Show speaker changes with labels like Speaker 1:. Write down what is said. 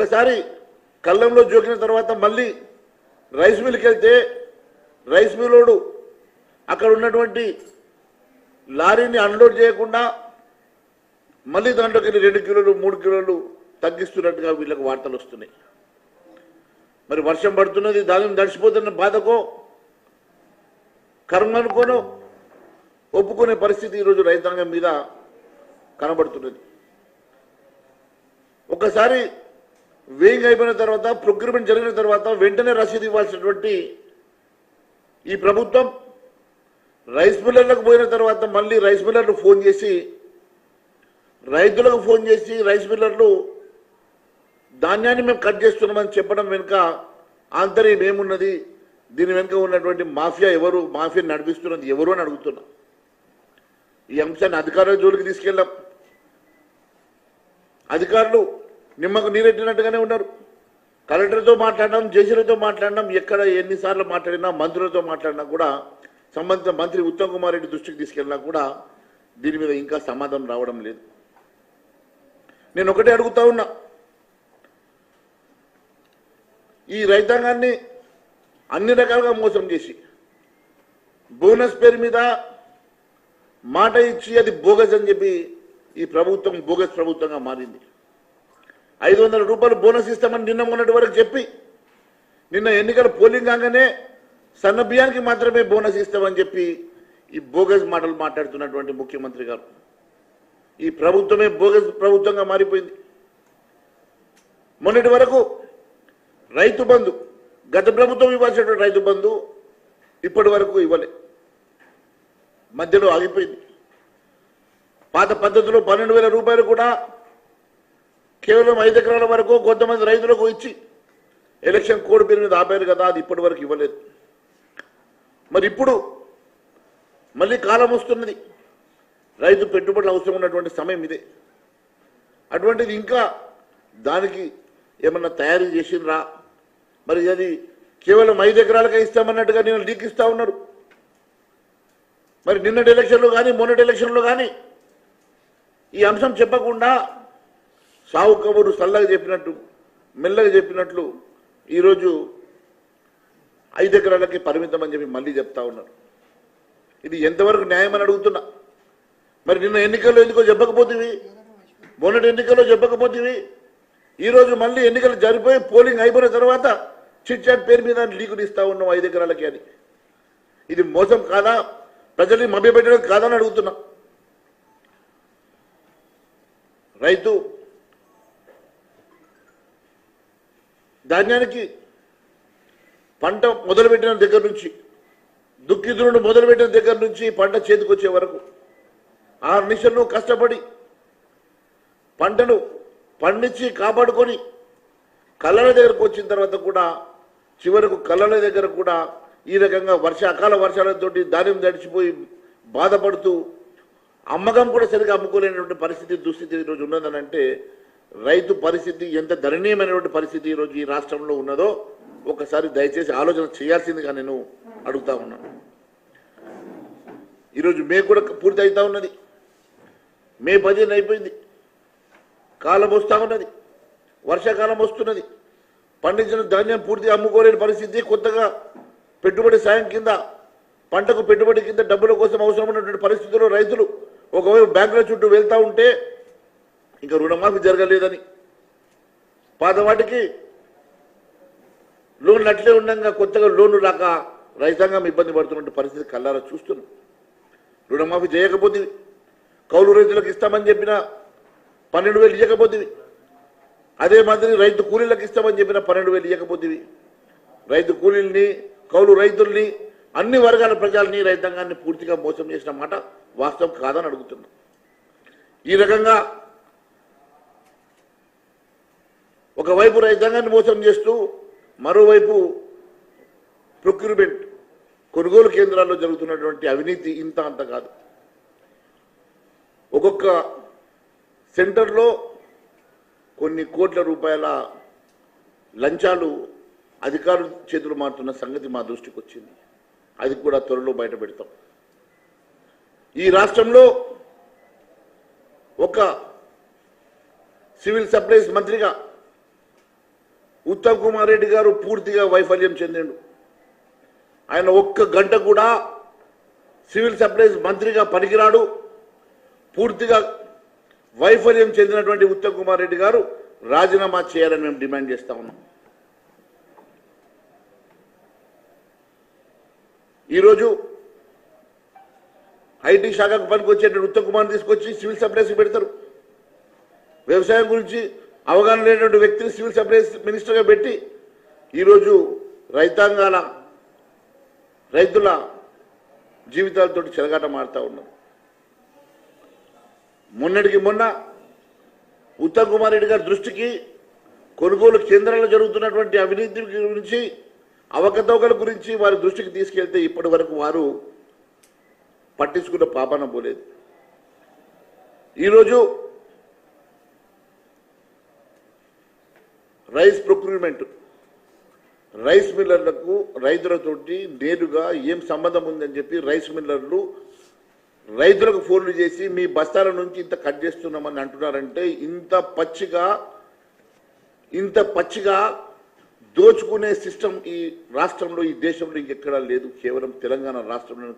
Speaker 1: ఒక్కసారి కళ్ళంలో జోకిన తర్వాత మళ్ళీ రైస్ మిల్కి వెళ్తే రైస్ మిల్లోడు అక్కడ ఉన్నటువంటి లారీని అన్లోడ్ చేయకుండా మళ్ళీ దాంట్లోకి వెళ్ళి రెండు కిలోలు మూడు కిలోలు తగ్గిస్తున్నట్టుగా వీళ్ళకి వార్తలు వస్తున్నాయి. మరి వర్షం పడుతున్నది దాని దడిచిపోతున్న బాధకో కర్మనుకోనో ఒప్పుకునే పరిస్థితి ఈరోజు రైతాంగం మీద కనబడుతున్నది. ఒకసారి వేయింగ్ అయిపోయిన తర్వాత ప్రొక్యూర్మెంట్ జరిగిన తర్వాత వెంటనే రసీదు ఇవ్వాల్సినటువంటి ఈ ప్రభుత్వం రైస్ మిల్లర్లకు పోయిన తర్వాత మళ్ళీ రైస్ మిల్లర్లు ఫోన్ చేసి రైతులకు ఫోన్ చేసి రైస్ మిల్లర్లు ధాన్యాన్ని మేము కట్ చేస్తున్నామని చెప్పడం వెనుక ఆంతర్యం ఏమున్నది దీని వెనుక ఉన్నటువంటి మాఫియా ఎవరు మాఫియా నడిపిస్తున్నది ఎవరు అని అడుగుతున్నా. ఈ అంశాన్ని అధికారుల జోలికి తీసుకెళ్ళాం. అధికారులు నిమ్మకు నీరెట్టినట్టుగానే ఉన్నారు. కలెక్టర్తో మాట్లాడడం జేసీలతో మాట్లాడడం ఎక్కడ ఎన్నిసార్లు మాట్లాడినా మంత్రులతో మాట్లాడినా కూడా సంబంధిత మంత్రి ఉత్తమ్ కుమార్ రెడ్డి దృష్టికి తీసుకెళ్ళినా కూడా దీని మీద ఇంకా సమాధానం రావడం లేదు. నేను ఒకటే అడుగుతా ఉన్నా. ఈ రైతాంగాన్ని అన్ని రకాలుగా మోసం చేసి బోనస్ పేరు మీద మాట ఇచ్చి అది బోగస్ అని చెప్పి ఈ ప్రభుత్వం బోగస్ ప్రభుత్వంగా మారింది. ఐదు వందల రూపాయలు బోనస్ ఇస్తామని నిన్న మొన్నటి వరకు చెప్పి నిన్న ఎన్నికల పోలింగ్ కాగానే సన్న బియ్యానికి మాత్రమే బోనస్ ఇస్తామని చెప్పి ఈ బోగస్ మాటలు మాట్లాడుతున్నటువంటి ముఖ్యమంత్రి గారు. ఈ ప్రభుత్వమే బోగస్ ప్రభుత్వంగా మారిపోయింది. మొన్నటి వరకు రైతు బంధు గత ప్రభుత్వం ఇవ్వాల్సినటువంటి రైతు బంధు ఇప్పటి వరకు ఇవ్వలే. మధ్యలో ఆగిపోయింది. పాత పద్ధతిలో పన్నెండు వేల రూపాయలు కూడా కేవలం ఐదు ఎకరాల వరకు కొంతమంది రైతులకు ఇచ్చి ఎలక్షన్ కోడ్ పేరు మీద ఆపారు కదా అది ఇప్పటి వరకు ఇవ్వలేదు. మరి ఇప్పుడు మళ్ళీ కాలం వస్తున్నది. రైతు పెట్టుబడులు అవసరం ఉన్నటువంటి సమయం ఇదే. అటువంటిది ఇంకా దానికి ఏమన్నా తయారు చేసిండ్రా? మరి అది కేవలం ఐదు ఎకరాలకే ఇస్తామన్నట్టుగా నేను లీక్ ఇస్తా ఉన్నారు. మరి నిన్నటి ఎలక్షన్లో కానీ మొన్నటి ఎలక్షన్లో కానీ ఈ అంశం చెప్పకుండా సావు కబురు సల్లగా చెప్పినట్టు మెల్లగా చెప్పినట్లు ఈరోజు ఐదు ఎకరాలకి పరిమితం అని చెప్పి మళ్ళీ చెప్తా ఉన్నారు. ఇది ఎంతవరకు న్యాయం అని అడుగుతున్నా. మరి నిన్న ఎన్నికల్లో ఎందుకో చెప్పకపోతేవి? మొన్నటి ఎన్నికల్లో చెప్పకపోతేవి? ఈరోజు మళ్ళీ ఎన్నికలు జరిపోయి పోలింగ్ అయిపోయిన తర్వాత చిట్ చాట్ పేరు మీద లీకులు ఇస్తా ఉన్నాం ఐదు ఎకరాలకి అని. ఇది మోసం కాదా? ప్రజల్ని మభ్యపెట్టడం కాదని అడుగుతున్నా. రైతు ధాన్యానికి పంట మొదలుపెట్టిన దగ్గర నుంచి దుఃఖితులను మొదలుపెట్టిన దగ్గర నుంచి పంట చేతికొచ్చే వరకు ఆరు నిమిషాలు కష్టపడి పంటను పండించి కాపాడుకొని కళ్ళల దగ్గరకు వచ్చిన తర్వాత కూడా చివరకు కళ్ళల దగ్గర కూడా ఈ రకంగా వర్ష అకాల వర్షాలతోటి ధాన్యం తడిచిపోయి బాధపడుతూ అమ్మకం కూడా సరిగా అమ్ముకోలేనటువంటి పరిస్థితి దుస్థితి ఈరోజు ఉన్నదని అంటే రైతు పరిస్థితి ఎంత దయనీయమైనటువంటి పరిస్థితి ఈరోజు ఈ రాష్ట్రంలో ఉన్నదో ఒకసారి దయచేసి ఆలోచన చేయాల్సిందిగా నేను అడుగుతా ఉన్నాను ఈరోజు మే కూడా పూర్తి అవుతా ఉన్నది. మే పదిహేను అయిపోయింది. కాలం వస్తూ ఉన్నది. వర్షాకాలం వస్తున్నది. పండించిన ధాన్యం పూర్తిగా అమ్ముకోలేని పరిస్థితి కొత్తగా పెట్టుబడి సాయం కింద పంటకు పెట్టుబడి కింద డబ్బుల కోసం అవసరం ఉన్నటువంటి పరిస్థితుల్లో రైతులు ఒకవైపు బ్యాంకుల చుట్టూ వెళ్తూ ఉంటే ఇంకా రుణమాఫీ జరగలేదని. పాత వాటికి లోన్లు అట్లే ఉండగా కొత్తగా లోన్లు రాక రైతాంగం ఇబ్బంది పడుతున్న పరిస్థితి కల్లారా చూస్తున్నాం. రుణమాఫీ చేయకపోతే కౌలు రైతులకు ఇస్తామని చెప్పిన పన్నెండు వేలు ఇవ్వకపోతే అదే మాదిరి రైతు కూలీలకు ఇస్తామని చెప్పిన పన్నెండు వేలు ఇవ్వకపోతే రైతు కూలీల్ని కౌలు రైతుల్ని అన్ని వర్గాల ప్రజల్ని రైతాంగాన్ని పూర్తిగా మోసం చేసిన మాట వాస్తవం కాదని అడుగుతున్నాం. ఈ రకంగా ఒకవైపు రైతాంగాన్ని మోసం చేస్తూ మరోవైపు ప్రొక్యూర్మెంట్ కొనుగోలు కేంద్రాల్లో జరుగుతున్నటువంటి అవినీతి ఇంత అంత కాదు. ఒక్కొక్క సెంటర్లో కొన్ని కోట్ల రూపాయల లంచాలు అధికారుల చేతులు మారుతున్న సంగతి మా దృష్టికి వచ్చింది. అది కూడా త్వరలో బయట పెడతాం. ఈ రాష్ట్రంలో ఒక సివిల్ సప్లైస్ మంత్రిగా ఉత్తమ్ కుమార్ రెడ్డి గారు పూర్తిగా వైఫల్యం చెందిండు. ఆయన ఒక్క గంట కూడా సివిల్ సప్లైస్ మంత్రిగా పనికిరాడు. పూర్తిగా వైఫల్యం చెందినటువంటి ఉత్తమ్ కుమార్ రెడ్డి గారు రాజీనామా చేయాలని మేము డిమాండ్ చేస్తా ఉన్నాం. ఈరోజు ఐటీ శాఖకు పనికి వచ్చేటువంటి ఉత్తమ్ కుమార్ తీసుకొచ్చి సివిల్ సప్లైస్ పెడతారు. వ్యవసాయం గురించి అవగాహన లేనటువంటి వ్యక్తిని సివిల్ సప్లైస్ మినిస్టర్గా పెట్టి ఈరోజు రైతాంగాల రైతుల జీవితాలతో చెలగాట మారుతూ ఉన్నారు. మొన్నటికి మొన్న ఉత్తమ్ కుమార్ రెడ్డి గారి దృష్టికి కొనుగోలు కేంద్రాల్లో జరుగుతున్నటువంటి అవినీతి గురించి అవకతవకల గురించి వారి దృష్టికి తీసుకెళ్తే ఇప్పటి వరకు వారు పట్టించుకున్న పాపన పోలేదు. ఈరోజు రైస్ ప్రొక్యూర్మెంట్. రైస్ మిల్లర్లకు రైతులతోటి నేరుగా ఏం సంబంధం ఉందని చెప్పి రైస్ మిల్లర్లు రైతులకు ఫోన్లు చేసి మీ బస్తాల నుంచి ఇంత కట్ చేస్తున్నామని అంటున్నారంటే ఇంత పచ్చిగా ఇంత పచ్చిగా దోచుకునే సిస్టమ్ ఈ రాష్ట్రంలో ఈ దేశంలో ఇంకెక్కడా లేదు. కేవలం తెలంగాణ రాష్ట్రంలో